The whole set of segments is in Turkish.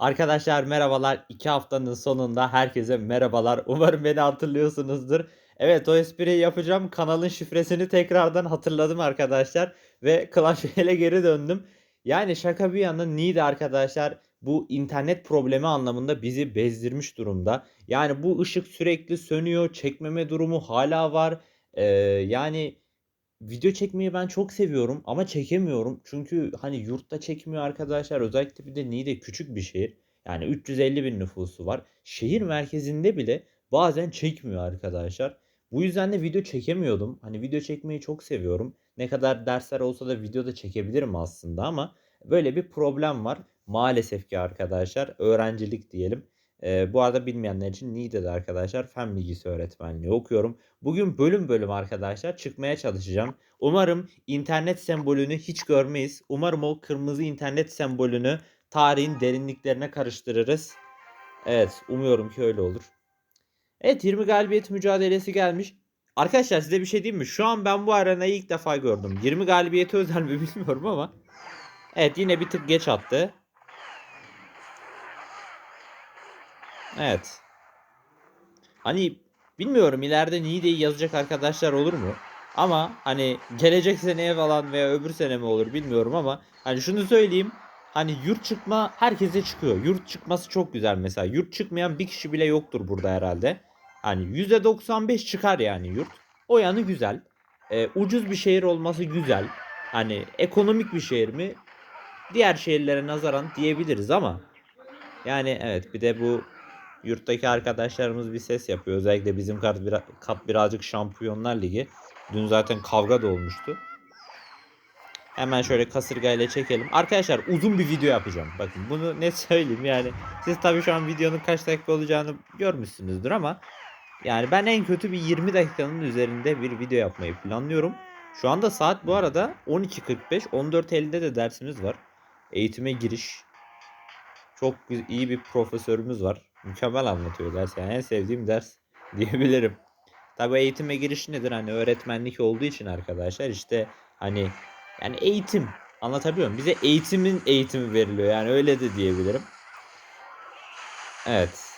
Arkadaşlar merhabalar. 2 haftanın sonunda herkese merhabalar. Umarım beni hatırlıyorsunuzdur. Evet o espriyi yapacağım. Kanalın şifresini tekrardan hatırladım arkadaşlar. Ve Clash Royale'e geri döndüm. Yani şaka bir yana Nida arkadaşlar bu internet problemi anlamında bizi bezdirmiş durumda. Yani bu ışık sürekli sönüyor. Çekmeme durumu hala var. Ee, yani Video çekmeyi ben çok seviyorum ama çekemiyorum. Çünkü hani yurtta çekmiyor arkadaşlar. Özellikle bir de Niğde küçük bir şehir. Yani 350 bin nüfusu var. Şehir merkezinde bile bazen çekmiyor arkadaşlar. Bu yüzden de video çekemiyordum. Hani video çekmeyi çok seviyorum. Ne kadar dersler olsa da video da çekebilirim aslında ama böyle bir problem var. Maalesef ki arkadaşlar öğrencilik diyelim. Ee, bu arada bilmeyenler için Niğde'de arkadaşlar fen bilgisi öğretmenliği okuyorum. Bugün bölüm bölüm arkadaşlar çıkmaya çalışacağım. Umarım internet sembolünü hiç görmeyiz. Umarım o kırmızı internet sembolünü tarihin derinliklerine karıştırırız. Evet umuyorum ki öyle olur. Evet 20 galibiyet mücadelesi gelmiş. Arkadaşlar size bir şey diyeyim mi? Şu an ben bu arenayı ilk defa gördüm. 20 galibiyeti özel mi bilmiyorum ama. Evet yine bir tık geç attı. Evet. Hani bilmiyorum ileride Niğde'yi yazacak arkadaşlar olur mu? Ama hani gelecek seneye falan veya öbür sene mi olur bilmiyorum ama hani şunu söyleyeyim. Hani yurt çıkma herkese çıkıyor. Yurt çıkması çok güzel mesela. Yurt çıkmayan bir kişi bile yoktur burada herhalde. Hani %95 çıkar yani yurt. O yanı güzel. Ee, ucuz bir şehir olması güzel. Hani ekonomik bir şehir mi? Diğer şehirlere nazaran diyebiliriz ama yani evet bir de bu yurttaki arkadaşlarımız bir ses yapıyor. Özellikle bizim kat, bira, kat birazcık Şampiyonlar Ligi. Dün zaten kavga da olmuştu. Hemen şöyle kasırgayla çekelim. Arkadaşlar uzun bir video yapacağım. Bakın bunu ne söyleyeyim yani. Siz tabii şu an videonun kaç dakika olacağını görmüşsünüzdür ama yani ben en kötü bir 20 dakikanın üzerinde bir video yapmayı planlıyorum. Şu anda saat bu arada 12.45. 14.50'de de dersimiz var. Eğitime giriş. Çok iyi bir profesörümüz var. Mükemmel anlatıyor ders. Yani en sevdiğim ders diyebilirim. Tabi eğitime giriş nedir? Hani öğretmenlik olduğu için arkadaşlar işte hani yani eğitim anlatabiliyor muyum? Bize eğitimin eğitimi veriliyor yani öyle de diyebilirim. Evet.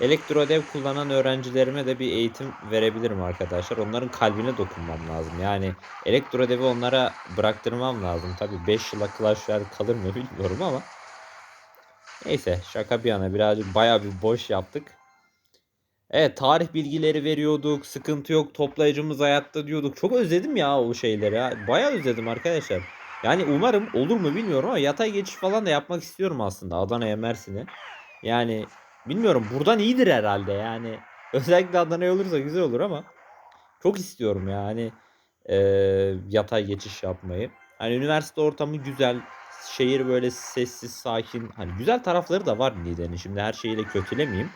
Elektrodev kullanan öğrencilerime de bir eğitim verebilirim arkadaşlar. Onların kalbine dokunmam lazım. Yani elektrodevi onlara bıraktırmam lazım. Tabi 5 yıla Clash kalır mı bilmiyorum ama. Neyse şaka bir yana birazcık baya bir boş yaptık. Evet tarih bilgileri veriyorduk. Sıkıntı yok. Toplayıcımız hayatta diyorduk. Çok özledim ya o şeyleri. Ya. Baya özledim arkadaşlar. Yani umarım olur mu bilmiyorum ama yatay geçiş falan da yapmak istiyorum aslında Adana'ya Mersin'e. Yani bilmiyorum buradan iyidir herhalde yani. Özellikle Adana'ya olursa güzel olur ama çok istiyorum yani e, yatay geçiş yapmayı. Hani üniversite ortamı güzel. Şehir böyle sessiz, sakin. Hani güzel tarafları da var Niğde'nin. Şimdi her şeyiyle kötülemeyeyim.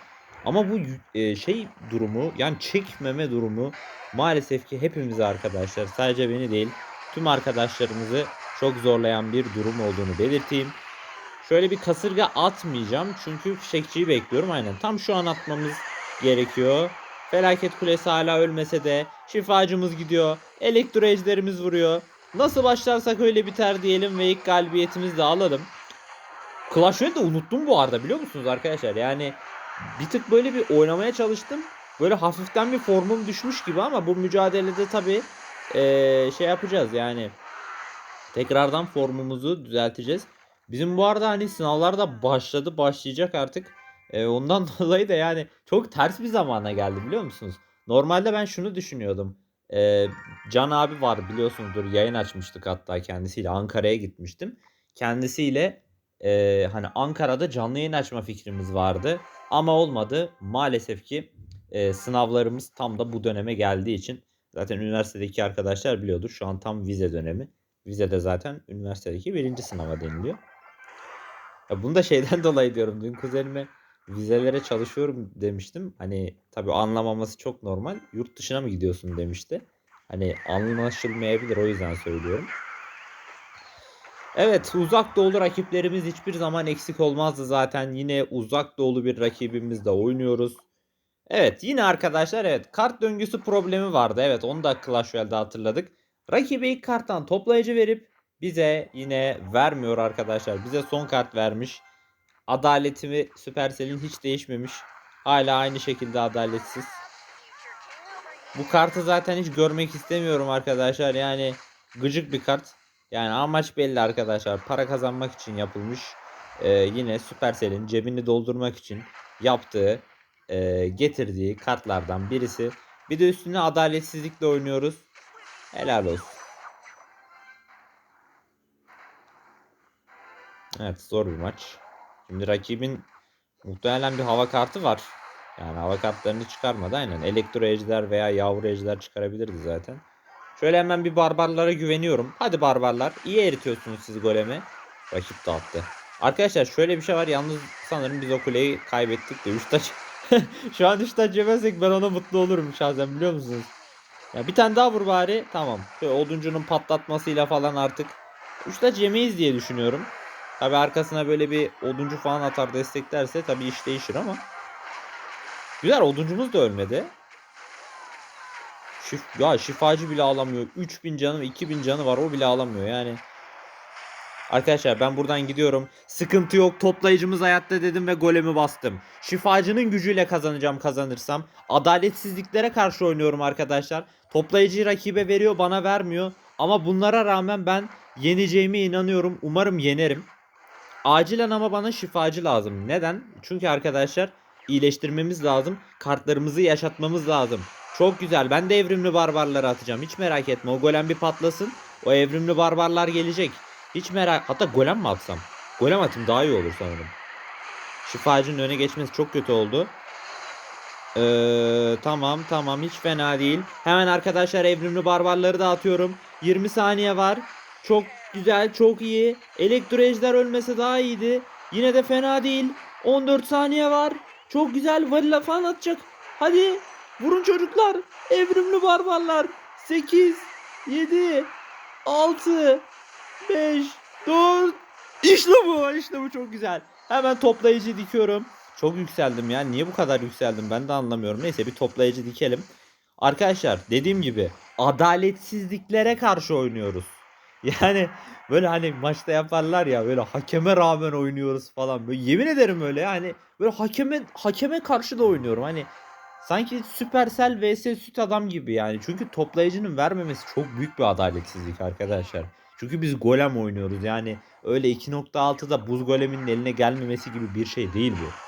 Ama bu e, şey durumu yani çekmeme durumu maalesef ki hepimizi arkadaşlar sadece beni değil tüm arkadaşlarımızı çok zorlayan bir durum olduğunu belirteyim. Şöyle bir kasırga atmayacağım çünkü fişekçiyi bekliyorum aynen. Tam şu an atmamız gerekiyor. Felaket kulesi hala ölmese de şifacımız gidiyor. Elektro ejderimiz vuruyor. Nasıl başlarsak öyle biter diyelim ve ilk galibiyetimizi de alalım. Clash Royale'de unuttum bu arada biliyor musunuz arkadaşlar? Yani bir tık böyle bir oynamaya çalıştım. Böyle hafiften bir formum düşmüş gibi ama bu mücadelede tabii ee, şey yapacağız yani. Tekrardan formumuzu düzelteceğiz. Bizim bu arada hani sınavlar da başladı başlayacak artık. E, ondan dolayı da yani çok ters bir zamana geldi biliyor musunuz? Normalde ben şunu düşünüyordum. E, Can abi var biliyorsunuzdur yayın açmıştık hatta kendisiyle Ankara'ya gitmiştim. Kendisiyle e, hani Ankara'da canlı yayın açma fikrimiz vardı. Ama olmadı. Maalesef ki e, sınavlarımız tam da bu döneme geldiği için zaten üniversitedeki arkadaşlar biliyordur. Şu an tam vize dönemi. Vize de zaten üniversitedeki birinci sınava deniliyor. Ya bunu da şeyden dolayı diyorum. Dün kuzenime vizelere çalışıyorum demiştim. Hani tabii anlamaması çok normal. Yurt dışına mı gidiyorsun demişti. Hani anlaşılmayabilir o yüzden söylüyorum. Evet uzak doğulu rakiplerimiz hiçbir zaman eksik olmazdı zaten. Yine uzak doğulu bir rakibimizle oynuyoruz. Evet yine arkadaşlar evet kart döngüsü problemi vardı. Evet onu da Clash Royale'de hatırladık. Rakibe ilk karttan toplayıcı verip bize yine vermiyor arkadaşlar. Bize son kart vermiş. Adaletimi Supercell'in hiç değişmemiş. Hala aynı şekilde adaletsiz. Bu kartı zaten hiç görmek istemiyorum arkadaşlar. Yani gıcık bir kart. Yani amaç belli arkadaşlar. Para kazanmak için yapılmış. Ee, yine Supercell'in cebini doldurmak için yaptığı, e, getirdiği kartlardan birisi. Bir de üstüne adaletsizlikle oynuyoruz. Helal olsun. Evet zor bir maç. Şimdi rakibin muhtemelen bir hava kartı var. Yani hava kartlarını çıkarmadı aynen. Elektro ejder veya yavru ejder çıkarabilirdi zaten. Şöyle hemen bir barbarlara güveniyorum. Hadi barbarlar. İyi eritiyorsunuz siz golemi. Rakip dağıttı. Arkadaşlar şöyle bir şey var. Yalnız sanırım biz o kuleyi kaybettik de 3 taç. Şu an 3 taç yemezsek ben ona mutlu olurum şahsen biliyor musunuz? Ya bir tane daha vur bari. Tamam. Şöyle oduncunun patlatmasıyla falan artık 3 taç yemeyiz diye düşünüyorum. Tabi arkasına böyle bir oduncu falan atar desteklerse tabi iş değişir ama. Güzel oduncumuz da ölmedi. Şif ya şifacı bile alamıyor. 3000 canı 2000 canı var o bile alamıyor yani. Arkadaşlar ben buradan gidiyorum. Sıkıntı yok. Toplayıcımız hayatta dedim ve golemi bastım. Şifacının gücüyle kazanacağım kazanırsam. Adaletsizliklere karşı oynuyorum arkadaşlar. Toplayıcıyı rakibe veriyor bana vermiyor. Ama bunlara rağmen ben yeneceğime inanıyorum. Umarım yenerim. Acilen ama bana şifacı lazım. Neden? Çünkü arkadaşlar iyileştirmemiz lazım. Kartlarımızı yaşatmamız lazım. Çok güzel. Ben de evrimli barbarları atacağım. Hiç merak etme. O golem bir patlasın. O evrimli barbarlar gelecek. Hiç merak... Hatta golem mi atsam? Golem atayım daha iyi olur sanırım. Şifacının öne geçmesi çok kötü oldu. Ee, tamam tamam hiç fena değil. Hemen arkadaşlar evrimli barbarları da atıyorum. 20 saniye var. Çok güzel çok iyi. Elektro ejder ölmese daha iyiydi. Yine de fena değil. 14 saniye var. Çok güzel varilla falan atacak. Hadi vurun çocuklar. Evrimli barbarlar. 8 7 6 5 4 İşte bu. İşte bu çok güzel. Hemen toplayıcı dikiyorum. Çok yükseldim ya. Niye bu kadar yükseldim ben de anlamıyorum. Neyse bir toplayıcı dikelim. Arkadaşlar dediğim gibi adaletsizliklere karşı oynuyoruz. Yani böyle hani maçta yaparlar ya böyle hakeme rağmen oynuyoruz falan. Böyle yemin ederim öyle yani böyle hakeme hakeme karşı da oynuyorum. Hani sanki Supercell vs süt adam gibi yani. Çünkü toplayıcının vermemesi çok büyük bir adaletsizlik arkadaşlar. Çünkü biz golem oynuyoruz. Yani öyle 2.6'da buz goleminin eline gelmemesi gibi bir şey değil bu.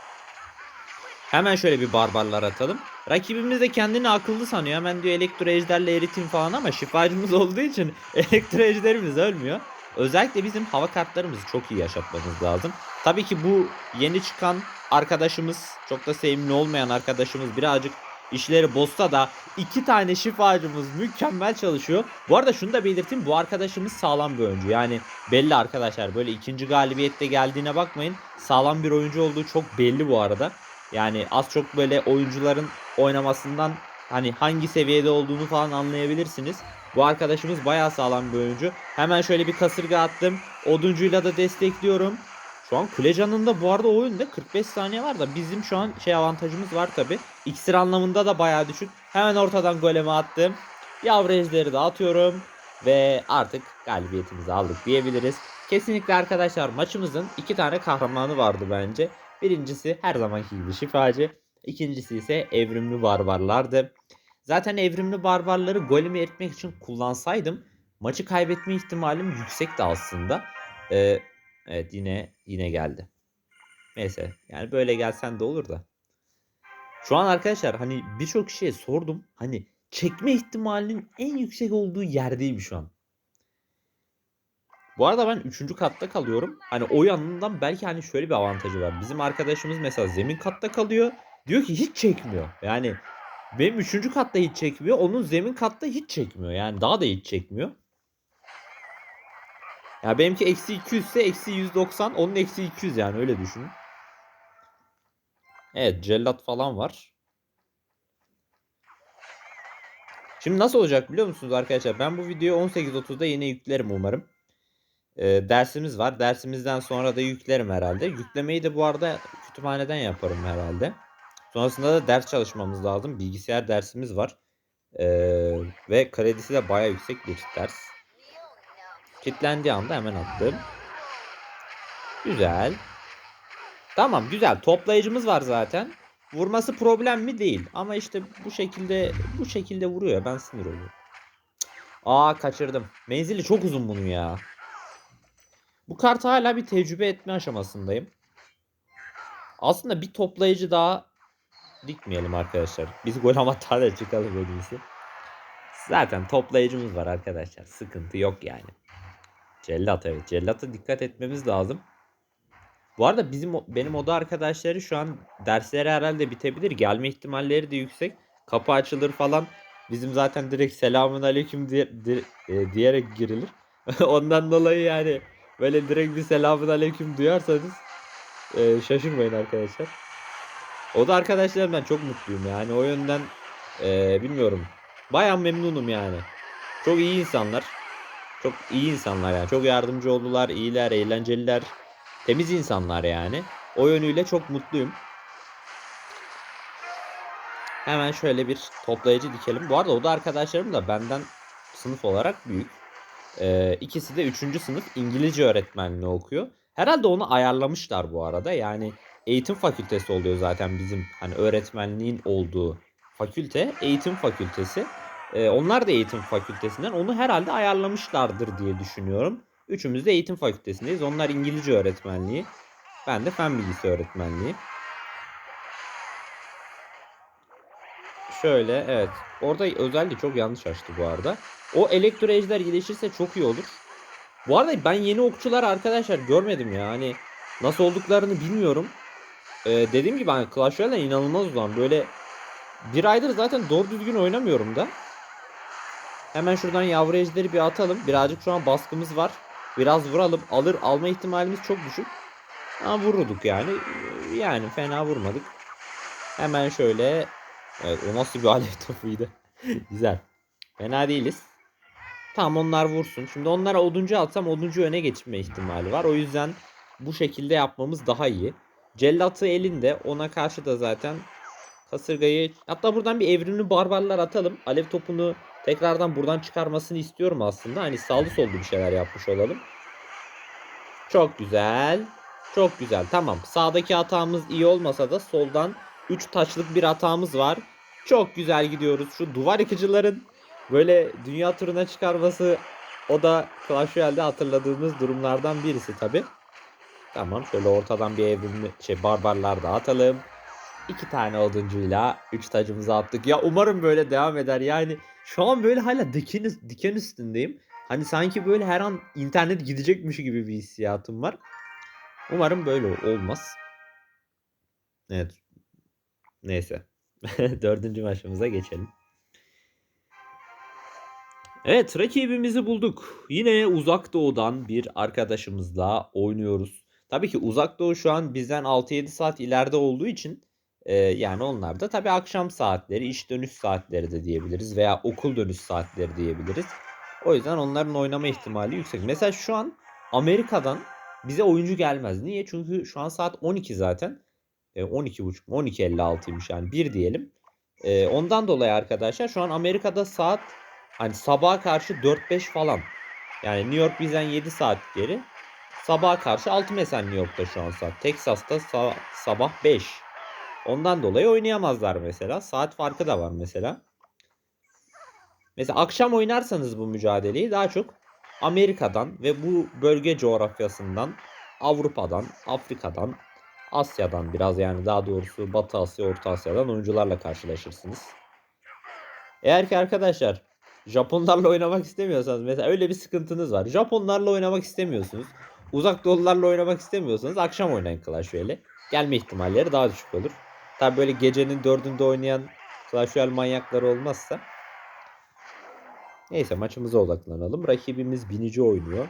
Hemen şöyle bir barbarlar atalım. Rakibimiz de kendini akıllı sanıyor. Hemen diyor elektro ejderle eriteyim falan ama şifacımız olduğu için elektro ejderimiz ölmüyor. Özellikle bizim hava kartlarımızı çok iyi yaşatmamız lazım. Tabii ki bu yeni çıkan arkadaşımız, çok da sevimli olmayan arkadaşımız birazcık işleri bozsa da iki tane şifacımız mükemmel çalışıyor. Bu arada şunu da belirteyim. Bu arkadaşımız sağlam bir oyuncu. Yani belli arkadaşlar. Böyle ikinci galibiyette geldiğine bakmayın. Sağlam bir oyuncu olduğu çok belli bu arada. Yani az çok böyle oyuncuların oynamasından hani hangi seviyede olduğunu falan anlayabilirsiniz. Bu arkadaşımız bayağı sağlam bir oyuncu. Hemen şöyle bir kasırga attım. Oduncuyla da destekliyorum. Şu an kule canında bu arada oyunda 45 saniye var da bizim şu an şey avantajımız var tabi. İksir anlamında da bayağı düşük. Hemen ortadan golemi attım. Yavru ejderi de atıyorum. Ve artık galibiyetimizi aldık diyebiliriz. Kesinlikle arkadaşlar maçımızın iki tane kahramanı vardı bence. Birincisi her zamanki gibi şifacı. İkincisi ise evrimli barbarlardı. Zaten evrimli barbarları golemi eritmek için kullansaydım maçı kaybetme ihtimalim yüksekti aslında. Ee, evet yine yine geldi. Neyse yani böyle gelsen de olur da. Şu an arkadaşlar hani birçok kişiye sordum. Hani çekme ihtimalinin en yüksek olduğu yerdeyim şu an. Bu arada ben 3. katta kalıyorum. Hani o yanından belki hani şöyle bir avantajı var. Bizim arkadaşımız mesela zemin katta kalıyor. Diyor ki hiç çekmiyor. Yani benim 3. katta hiç çekmiyor. Onun zemin katta hiç çekmiyor. Yani daha da hiç çekmiyor. Ya benimki eksi 200 ise eksi 190. Onun eksi 200 yani öyle düşünün. Evet cellat falan var. Şimdi nasıl olacak biliyor musunuz arkadaşlar? Ben bu videoyu 18.30'da yine yüklerim umarım. Ee, dersimiz var. Dersimizden sonra da yüklerim herhalde. Yüklemeyi de bu arada kütüphaneden yaparım herhalde. Sonrasında da ders çalışmamız lazım. Bilgisayar dersimiz var. Ee, ve kredisi de baya yüksek bir ders. Kitlendiği anda hemen attım. Güzel. Tamam güzel. Toplayıcımız var zaten. Vurması problem mi değil. Ama işte bu şekilde bu şekilde vuruyor. Ben sinir oluyorum. Aa kaçırdım. Menzili çok uzun bunun ya. Bu kartı hala bir tecrübe etme aşamasındayım. Aslında bir toplayıcı daha dikmeyelim arkadaşlar. Biz gol amatörle çıkalım en. Zaten toplayıcımız var arkadaşlar. Sıkıntı yok yani. Cellat evet. Cellata dikkat etmemiz lazım. Bu arada bizim benim oda arkadaşları şu an dersleri herhalde bitebilir. Gelme ihtimalleri de yüksek. Kapı açılır falan. Bizim zaten direkt selamun aleyküm diye, di- e, diyerek girilir. Ondan dolayı yani böyle direkt bir selamun aleyküm duyarsanız e, şaşırmayın arkadaşlar. O da arkadaşlarımdan çok mutluyum yani o yönden e, bilmiyorum. Baya memnunum yani. Çok iyi insanlar. Çok iyi insanlar yani. Çok yardımcı oldular. iyiler, eğlenceliler. Temiz insanlar yani. O yönüyle çok mutluyum. Hemen şöyle bir toplayıcı dikelim. Bu arada o da arkadaşlarım da benden sınıf olarak büyük. Ee, ikisi de 3. sınıf İngilizce öğretmenliği okuyor. Herhalde onu ayarlamışlar bu arada. Yani eğitim fakültesi oluyor zaten bizim hani öğretmenliğin olduğu fakülte. Eğitim fakültesi. Ee, onlar da eğitim fakültesinden onu herhalde ayarlamışlardır diye düşünüyorum. Üçümüz de eğitim fakültesindeyiz. Onlar İngilizce öğretmenliği. Ben de fen bilgisi öğretmenliği. Şöyle evet. Orada özellikle çok yanlış açtı bu arada. O elektro ejder iyileşirse çok iyi olur. Bu arada ben yeni okçular arkadaşlar görmedim ya. Hani nasıl olduklarını bilmiyorum. Ee, dediğim gibi hani Clash Royale inanılmaz uzun. Böyle bir aydır zaten doğru düzgün oynamıyorum da. Hemen şuradan yavru ejderi bir atalım. Birazcık şu an baskımız var. Biraz vuralım. Alır alma ihtimalimiz çok düşük. Ama vururduk yani. Yani fena vurmadık. Hemen şöyle. Evet o nasıl bir alev topuydu. Güzel. Fena değiliz. Tamam onlar vursun. Şimdi onlara oduncu atsam oduncu öne geçme ihtimali var. O yüzden bu şekilde yapmamız daha iyi. Cellatı elinde. Ona karşı da zaten kasırgayı hatta buradan bir evrimli barbarlar atalım. Alev topunu tekrardan buradan çıkarmasını istiyorum aslında. Hani sağlı sollu bir şeyler yapmış olalım. Çok güzel. Çok güzel. Tamam. Sağdaki hatamız iyi olmasa da soldan 3 taşlık bir hatamız var. Çok güzel gidiyoruz. Şu duvar yıkıcıların böyle dünya turuna çıkarması o da Clash Royale'de hatırladığımız durumlardan birisi tabi. Tamam şöyle ortadan bir evrimli şey barbarlar da atalım. İki tane oduncuyla 3 tacımızı attık. Ya umarım böyle devam eder. Yani şu an böyle hala diken, diken üstündeyim. Hani sanki böyle her an internet gidecekmiş gibi bir hissiyatım var. Umarım böyle olmaz. Evet. Neyse. Dördüncü maçımıza geçelim. Evet rakibimizi bulduk. Yine uzak doğudan bir arkadaşımızla oynuyoruz. Tabii ki uzak doğu şu an bizden 6-7 saat ileride olduğu için e, yani onlar da tabii akşam saatleri, iş dönüş saatleri de diyebiliriz veya okul dönüş saatleri diyebiliriz. O yüzden onların oynama ihtimali yüksek. Mesela şu an Amerika'dan bize oyuncu gelmez. Niye? Çünkü şu an saat 12 zaten. E, 12.30 12.56'ymış yani 1 diyelim. E, ondan dolayı arkadaşlar şu an Amerika'da saat hani sabaha karşı 4-5 falan. Yani New York bizden 7 saat geri. Sabaha karşı 6 mesela New York'ta şu an saat. Texas'ta sa- sabah 5. Ondan dolayı oynayamazlar mesela. Saat farkı da var mesela. Mesela akşam oynarsanız bu mücadeleyi daha çok Amerika'dan ve bu bölge coğrafyasından, Avrupa'dan, Afrika'dan, Asya'dan biraz yani daha doğrusu Batı Asya, Orta Asya'dan oyuncularla karşılaşırsınız. Eğer ki arkadaşlar Japonlarla oynamak istemiyorsanız mesela öyle bir sıkıntınız var. Japonlarla oynamak istemiyorsunuz. Uzak doğulularla oynamak istemiyorsanız akşam oynayın Clash Royale. Gelme ihtimalleri daha düşük olur. Tabi böyle gecenin dördünde oynayan Clash Royale manyakları olmazsa. Neyse maçımıza odaklanalım. Rakibimiz binici oynuyor.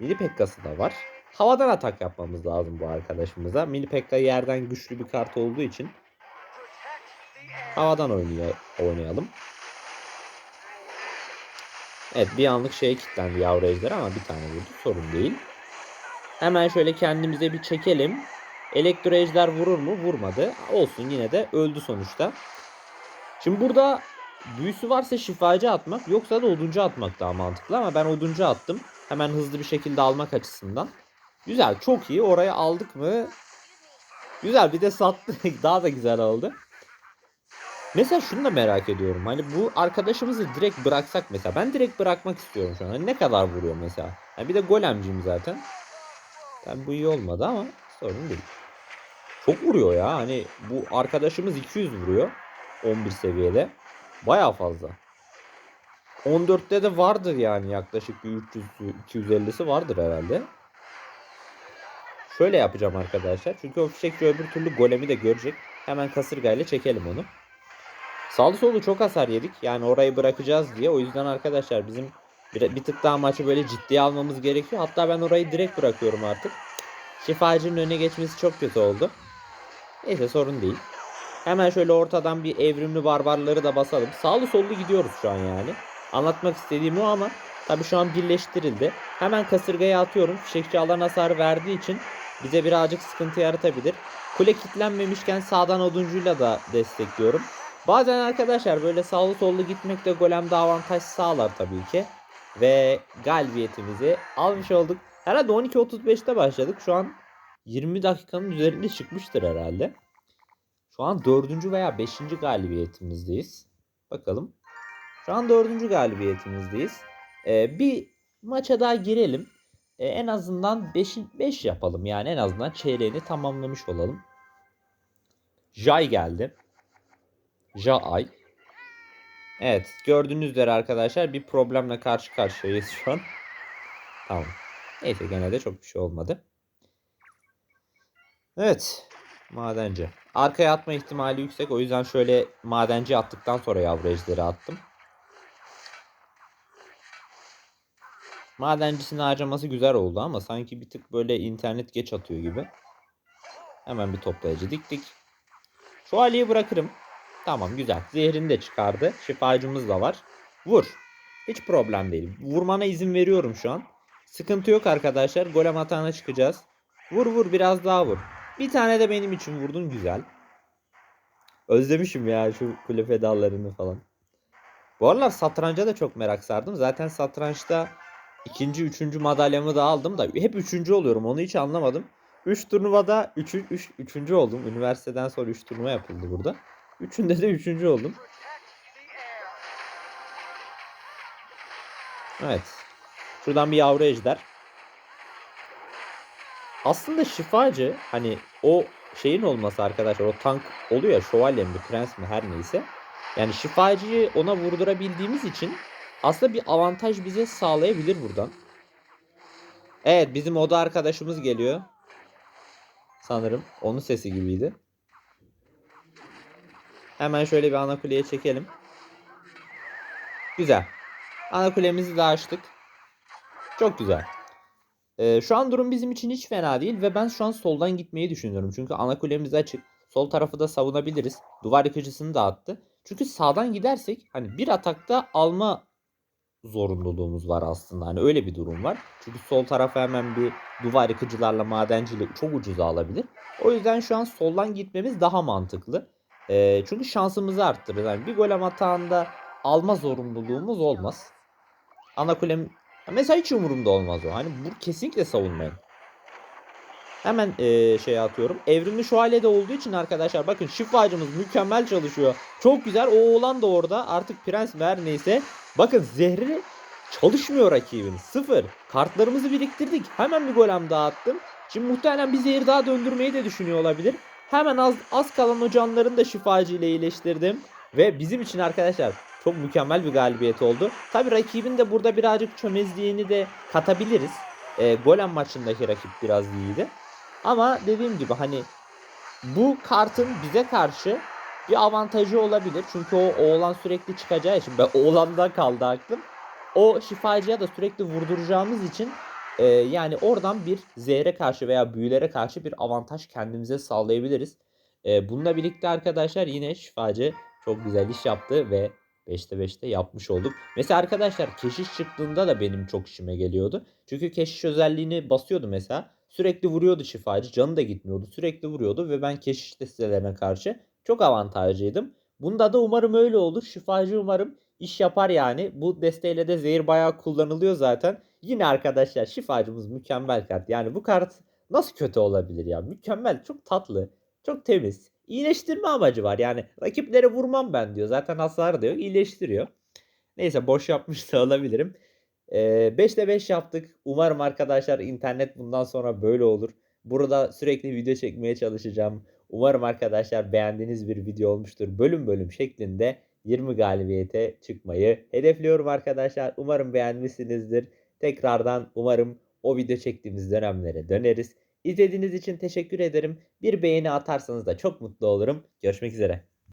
Mini Pekka'sı da var. Havadan atak yapmamız lazım bu arkadaşımıza. Mini Pekka yerden güçlü bir kart olduğu için havadan oynuyor, oynayalım. Evet bir anlık şeye kilitlendi yavru ejder ama bir tane vurdu sorun değil. Hemen şöyle kendimize bir çekelim. Elektro ejder vurur mu? Vurmadı. Olsun yine de öldü sonuçta. Şimdi burada büyüsü varsa şifacı atmak yoksa da oduncu atmak daha mantıklı ama ben oduncu attım. Hemen hızlı bir şekilde almak açısından. Güzel çok iyi. Oraya aldık mı? Güzel bir de sattık. Daha da güzel oldu. Mesela şunu da merak ediyorum. Hani bu arkadaşımızı direkt bıraksak mesela. Ben direkt bırakmak istiyorum şu an. Hani ne kadar vuruyor mesela. Yani bir de golemciyim zaten. Yani bu iyi olmadı ama sorun değil. Çok vuruyor ya. Hani bu arkadaşımız 200 vuruyor. 11 seviyede. Baya fazla. 14'te de vardır yani yaklaşık bir 300 250'si vardır herhalde. Şöyle yapacağım arkadaşlar. Çünkü o fişekçi öbür türlü golemi de görecek. Hemen kasırgayla çekelim onu. Sağlı solu çok hasar yedik. Yani orayı bırakacağız diye. O yüzden arkadaşlar bizim bir, bir tık daha maçı böyle ciddiye almamız gerekiyor. Hatta ben orayı direkt bırakıyorum artık. Şifacının öne geçmesi çok kötü oldu. Neyse sorun değil. Hemen şöyle ortadan bir evrimli barbarları da basalım. Sağlı sollu gidiyoruz şu an yani. Anlatmak istediğim o ama tabii şu an birleştirildi. Hemen kasırgaya atıyorum. Fişekçi alan hasarı verdiği için bize birazcık sıkıntı yaratabilir. Kule kilitlenmemişken sağdan oduncuyla da destekliyorum. Bazen arkadaşlar böyle sağlı sollu gitmek de golemde avantaj sağlar tabii ki. Ve galibiyetimizi almış olduk. Herhalde 12.35'te başladık. Şu an 20 dakikanın üzerinde çıkmıştır herhalde. Şu an 4. veya 5. galibiyetimizdeyiz. Bakalım. Şu an 4. galibiyetimizdeyiz. Ee, bir maça daha girelim. Ee, en azından 5 5 yapalım yani en azından çeyreğini tamamlamış olalım. Jay geldi. Jaay. Evet gördüğünüz üzere arkadaşlar bir problemle karşı karşıyayız şu an. Tamam. Neyse gene de çok bir şey olmadı. Evet. Madenci. Arkaya atma ihtimali yüksek. O yüzden şöyle madenci attıktan sonra yavru ejderi attım. Madencisini harcaması güzel oldu ama sanki bir tık böyle internet geç atıyor gibi. Hemen bir toplayıcı diktik. Şu Ali'yi bırakırım. Tamam güzel. Zehrini de çıkardı. Şifacımız da var. Vur. Hiç problem değil. Vurmana izin veriyorum şu an. Sıkıntı yok arkadaşlar. Golem hatana çıkacağız. Vur vur biraz daha vur. Bir tane de benim için vurdun güzel. Özlemişim ya şu kule fedallarını falan. Bu aralar satranca da çok merak sardım. Zaten satrançta ikinci, üçüncü madalyamı da aldım da hep üçüncü oluyorum. Onu hiç anlamadım. Üç turnuvada üç, üç, üçüncü oldum. Üniversiteden sonra üç turnuva yapıldı burada. Üçünde de üçüncü oldum. Evet. Şuradan bir yavru ejder. Aslında şifacı hani o şeyin olması arkadaşlar o tank oluyor ya şövalye mi prens mi her neyse. Yani şifacıyı ona vurdurabildiğimiz için aslında bir avantaj bize sağlayabilir buradan. Evet bizim oda arkadaşımız geliyor. Sanırım onun sesi gibiydi. Hemen şöyle bir ana kuleye çekelim. Güzel. Ana kulemizi de açtık. Çok güzel. Ee, şu an durum bizim için hiç fena değil ve ben şu an soldan gitmeyi düşünüyorum. Çünkü ana kulemiz açık. Sol tarafı da savunabiliriz. Duvar yıkıcısını da attı. Çünkü sağdan gidersek hani bir atakta alma zorunluluğumuz var aslında. Hani öyle bir durum var. Çünkü sol tarafa hemen bir duvar yıkıcılarla madenciyle çok ucuza alabilir. O yüzden şu an soldan gitmemiz daha mantıklı. Ee, çünkü şansımızı arttırır. Yani bir golem atağında alma zorunluluğumuz olmaz. Ana kulem mesela hiç umurumda olmaz o. Hani bu kesinlikle savunmayın. Hemen e, şey atıyorum. Evrimli şövalye de olduğu için arkadaşlar bakın şifacımız mükemmel çalışıyor. Çok güzel. O oğlan da orada. Artık prens mi her neyse. Bakın zehri çalışmıyor rakibin. Sıfır. Kartlarımızı biriktirdik. Hemen bir golem daha attım. Şimdi muhtemelen bir zehir daha döndürmeyi de düşünüyor olabilir. Hemen az, az kalan o canlarını da şifacı ile iyileştirdim. Ve bizim için arkadaşlar çok mükemmel bir galibiyet oldu. Tabi rakibin de burada birazcık çömezliğini de katabiliriz. E, golem maçındaki rakip biraz iyiydi. Ama dediğim gibi hani bu kartın bize karşı bir avantajı olabilir. Çünkü o oğlan sürekli çıkacağı için ben oğlanda kaldı aklım. O şifacıya da sürekli vurduracağımız için e, yani oradan bir zehre karşı veya büyülere karşı bir avantaj kendimize sağlayabiliriz. E, bununla birlikte arkadaşlar yine şifacı çok güzel iş yaptı ve 5'te 5'te yapmış olduk. Mesela arkadaşlar keşiş çıktığında da benim çok işime geliyordu. Çünkü keşiş özelliğini basıyordu mesela. Sürekli vuruyordu şifacı. Canı da gitmiyordu. Sürekli vuruyordu ve ben keşiş destelerine karşı çok avantajlıydım. Bunda da umarım öyle olur. Şifacı umarım iş yapar yani. Bu desteğiyle de zehir bayağı kullanılıyor zaten. Yine arkadaşlar şifacımız mükemmel kart. Yani bu kart nasıl kötü olabilir ya? Mükemmel, çok tatlı, çok temiz. İyileştirme amacı var. Yani rakiplere vurmam ben diyor. Zaten hasar da yok. iyileştiriyor. Neyse boş yapmış da olabilirim. Ee, 5'te 5 yaptık. Umarım arkadaşlar internet bundan sonra böyle olur. Burada sürekli video çekmeye çalışacağım. Umarım arkadaşlar beğendiğiniz bir video olmuştur. Bölüm bölüm şeklinde 20 galibiyete çıkmayı hedefliyorum arkadaşlar. Umarım beğenmişsinizdir. Tekrardan umarım o video çektiğimiz dönemlere döneriz. İzlediğiniz için teşekkür ederim. Bir beğeni atarsanız da çok mutlu olurum. Görüşmek üzere.